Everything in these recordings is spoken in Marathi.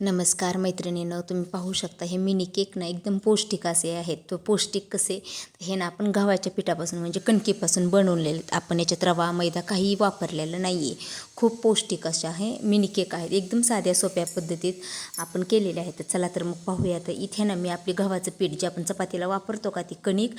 नमस्कार मैत्रिणीनं तुम्ही पाहू शकता हे मिनी केक ना एकदम पौष्टिक असे आहेत. तो पौष्टिक कसे? हे ना आपण गव्हाच्या पिठापासून म्हणजे कणकेपासून बनवलेले आपण याच्यात रवा मैदा काहीही वापरलेलं नाही आहे खूप पौष्टिक अशा आहे मिनी केक आहेत. एकदम साध्या सोप्या पद्धतीत आपण केलेले आहेत. चला तर मग पाहूया. तर इथे ना मी आपली गव्हाचं पीठ जे आपण चपातीला वापरतो का ती कणिक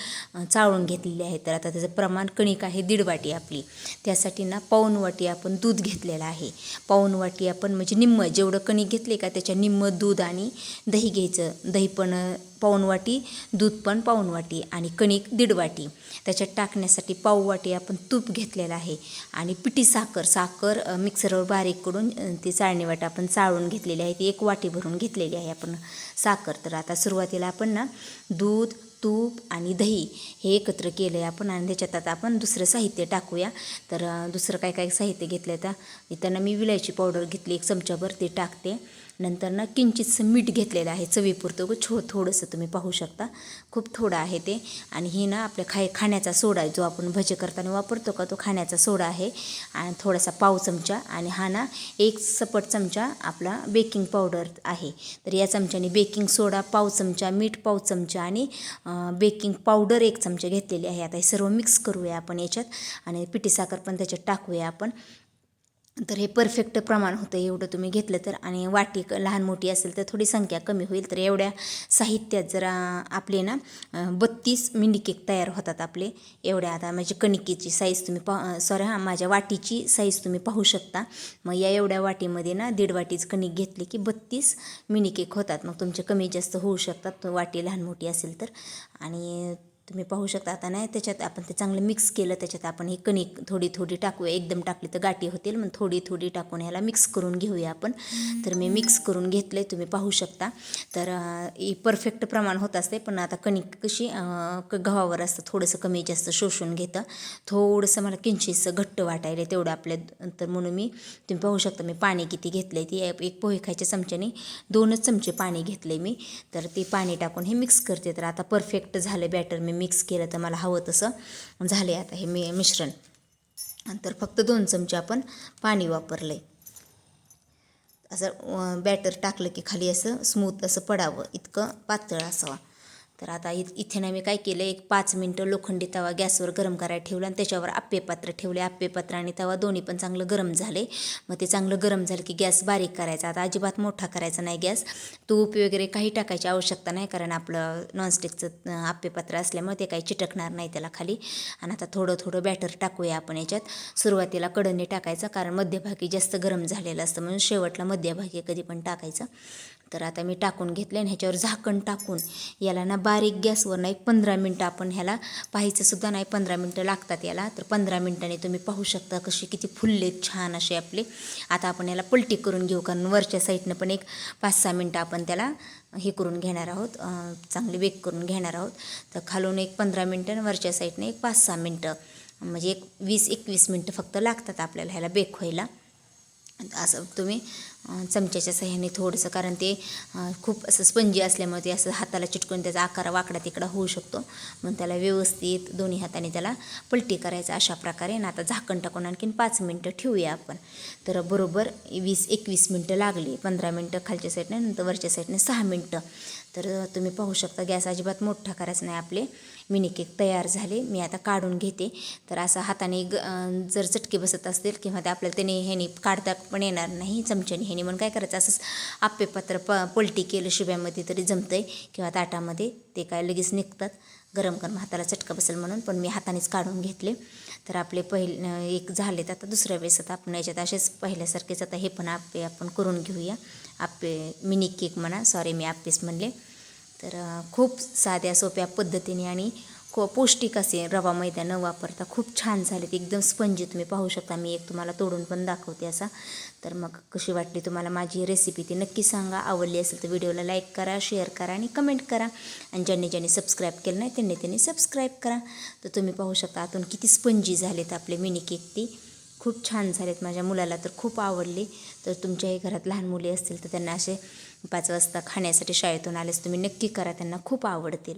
चाळून घेतलेली आहे. तर आता त्याचं प्रमाण कणिक आहे दीड वाटी आपली. त्यासाठी ना पाऊन वाटी आपण दूध घेतलेलं आहे. पाऊन वाटी आपण म्हणजे निम्म जेवढं कणिक घेतले का त्याच्या निम्म दूध आणि दही घ्यायचं. दही पण अं, पाऊण वाटी दूध पण पाऊण वाटी आणि कणिक दीड वाटी. त्याच्यात टाकण्यासाठी पाव वाटी आपण तूप घेतलेलं आहे आणि पिठी साखर. साखर मिक्सरवर बारीक करून ती चाळणी वाट आपण चाळून घेतलेली आहे. ती एक वाटी भरून घेतलेली आहे आपण साखर. तर आता सुरुवातीला आपण ना दूध तूप आणि दही हे एकत्र केलं आहे आपण आणि त्याच्यात आता आपण दुसरं साहित्य टाकूया. तर दुसरं काय काय साहित्य घेतलं आहे आता? इथं मी विलायची पावडर घेतली. एक चमचाभर ते टाकते. नंतर ना किंचितसं मीठ घेतलेलं आहे चवीपुरतं. ग छो थोडंसं तुम्ही पाहू शकता. खूप थोडं आहे ते. आणि ही ना आपल्या खाय खाण्याचा सोडा आहे जो आपण भजे करताना वापरतो का तो खाण्याचा सोडा आहे. आणि थोडासा पाव चमचा आणि हा ना एक सपट चमचा आपला बेकिंग पावडर आहे. तर या चमच्याने बेकिंग सोडा पाव चमचा मीठ पाव चमचा आणि बेकिंग पावडर एक चमचा घेतलेली आहे. आता हे सर्व मिक्स करूया आपण याच्यात. आणि पिठी साखर पण त्याच्यात टाकूया आपण. तर हे परफेक्ट प्रमाण होतं एवढं तुम्ही घेतलं तर. आणि वाटी लहान मोठी असेल तर थोडी संख्या कमी होईल. तर एवढ्या साहित्यात जरा आपले ना बत्तीस मिनी केक तयार होतात आपले. एवढ्या आता म्हणजे कणिकेची साईज तुम्ही पा सॉरी हां माझ्या वाटीची साईज तुम्ही पाहू शकता. मग या एवढ्या वाटीमध्ये ना दीड वाटीच कणिक घेतली की बत्तीस मिनी केक होतात. मग तुमचे कमी जास्त होऊ शकतात. वाटी लहान मोठी असेल तर. आणि तुम्ही पाहू शकता आता नाही त्याच्यात आपण ते चांगलं मिक्स केलं त्याच्यात आपण ही कणिक थोडी थोडी टाकूया. एकदम टाकली तर गाठी होतील मग थोडी थोडी टाकून ह्याला मिक्स करून घेऊया आपण. तर मी मिक्स करून घेतलं तुम्ही पाहू शकता. तर ही परफेक्ट प्रमाण होत असते पण आता कणिक कशी क- गव्हावर असतं थोडंसं कमी जास्त शोषून घेतं. थोडंसं मला किंचितसं घट्ट वाटायला तेवढं आपल्या तर म्हणून मी तुम्ही पाहू शकता मी पाणी किती घेतलं आहे ती. एक एक पोहे खायच्या चमच्याने दोनच चमचे पाणी घेतले मी. तर ते पाणी टाकून हे मिक्स करते. तर आता परफेक्ट झालं बॅटर मी मिक्स केलं तर मला हवं तसं. झाले आता हे मी मिश्रण. तर फक्त दोन चमचे आपण पाणी वापरलं आहे असं बॅटर टाकलं की खाली असं स्मूथ असं पडावं. इतकं पातळ असावं. तर आता इ इथे ना मी काय केलं एक पाच मिनटं लोखंडी तवा गॅसवर गरम करायला ठेवला आणि त्याच्यावर आप्पे पात्र ठेवले. आप्पे पात्र आणि तवा दोन्ही पण चांगलं गरम झाले. मग ते चांगलं गरम झालं की गॅस बारीक करायचा. आता अजिबात मोठा करायचा नाही गॅस. तूप वगैरे काही टाकायची आवश्यकता नाही कारण आपलं नॉनस्टिकचं आप्पे पात्र असल्यामुळे ते काही चिटकणार नाही त्याला खाली. आणि आता थोडं थोडं बॅटर टाकूया आपण याच्यात. सुरुवातीला कडने टाकायचं कारण मध्यभागी जास्त गरम झालेलं असतं म्हणून शेवटला मध्यभागी कधी पण टाकायचं. तर आता मी टाकून घेतले आणि ह्याच्यावर झाकण टाकून याला ना बारीक गॅसवर ना एक पंधरा मिनटं आपण ह्याला पाहायचंसुद्धा नाही. पंधरा मिनटं लागतात याला. तर पंधरा मिनटाने तुम्ही पाहू शकता कशी किती फुलले छान असे आपले. आता आपण याला पलटी करून घेऊ कारण वरच्या साईडनं पण एक पाच सहा मिनटं आपण त्याला हे करून घेणार आहोत. चांगले बेक करून घेणार आहोत. तर खालून एक पंधरा मिनटं आणि वरच्या साईडनं एक पाच सहा मिनटं. म्हणजे एक वीस एकवीस मिनटं फक्त लागतात आपल्याला ह्याला बेक व्हायला. असं तुम्ही चमच्याच्या सहाय्याने थोडंसं कारण ते खूप असं स्पंजी असल्यामुळे ते असं हाताला चिटकून त्याचा आकार वाकडा तिकडा होऊ शकतो. मग त्याला व्यवस्थित दोन्ही हाताने त्याला पलटी करायचं अशा प्रकारे. ना आता झाकण टाकून आणखीन पाच मिनटं ठेवूया आपण. तर बरोबर वीस एकवीस मिनटं लागली. पंधरा मिनटं खालच्या साईडने नंतर वरच्या साईडने सहा मिनटं. तर तुम्ही पाहू शकता गॅस अजिबात मोठा करायचा नाही आपले. मिनी केक तयार झाले. मी आता काढून घेते. तर असं हाताने ग जर चटके बसत असतील किंवा ते आपल्याला त्याने ह्याने काढता पण येणार नाही चमच्याने ह्याने. म्हणून काय करायचं? असंच आप्पे पात्र प पलटी केलं शिव्यामध्ये तरी जमतंय किंवा ताटामध्ये. ते काय लगेच निघतात. गरम गरम हाताला चटका बसेल म्हणून. पण मी हातानेच काढून घेतले. तर आपले पहिले एक झालेत आता दुसऱ्या वेळेस आता आपण याच्यात असेच पहिल्यासारखेच आता हे पण आप्पे आपण करून घेऊया. आप्पे मिनी केक म्हणा. सॉरी मी आप्पेच म्हणले. तर खूप साध्या सोप्या पद्धतीने आणि खो पौष्टिक असे रवा मैदा न वापरता खूप छान झालेत. एकदम स्पंजी तुम्ही पाहू शकता. मी एक तुम्हाला तोडून पण दाखवते असा. तर मग कशी वाटली तुम्हाला माझी रेसिपी ती नक्की सांगा. आवडली असेल तर व्हिडिओला लाईक करा शेअर करा आणि कमेंट करा. आणि ज्यांनी ज्यांनी सबस्क्राईब केलं नाही त्यांनी त्यांनी सबस्क्राईब करा. तर तुम्ही पाहू शकता आतून किती स्पंजी झालेत आपले मिनी केक ती. खूप छान झालेत. माझ्या मुलाला तर खूप आवडली. तर तुमच्याही घरात लहान मुली असतील तर त्यांना असे पाच वाजता खाण्यासाठी शाळेतून आलेच तुम्ही नक्की करा. त्यांना खूप आवडतील.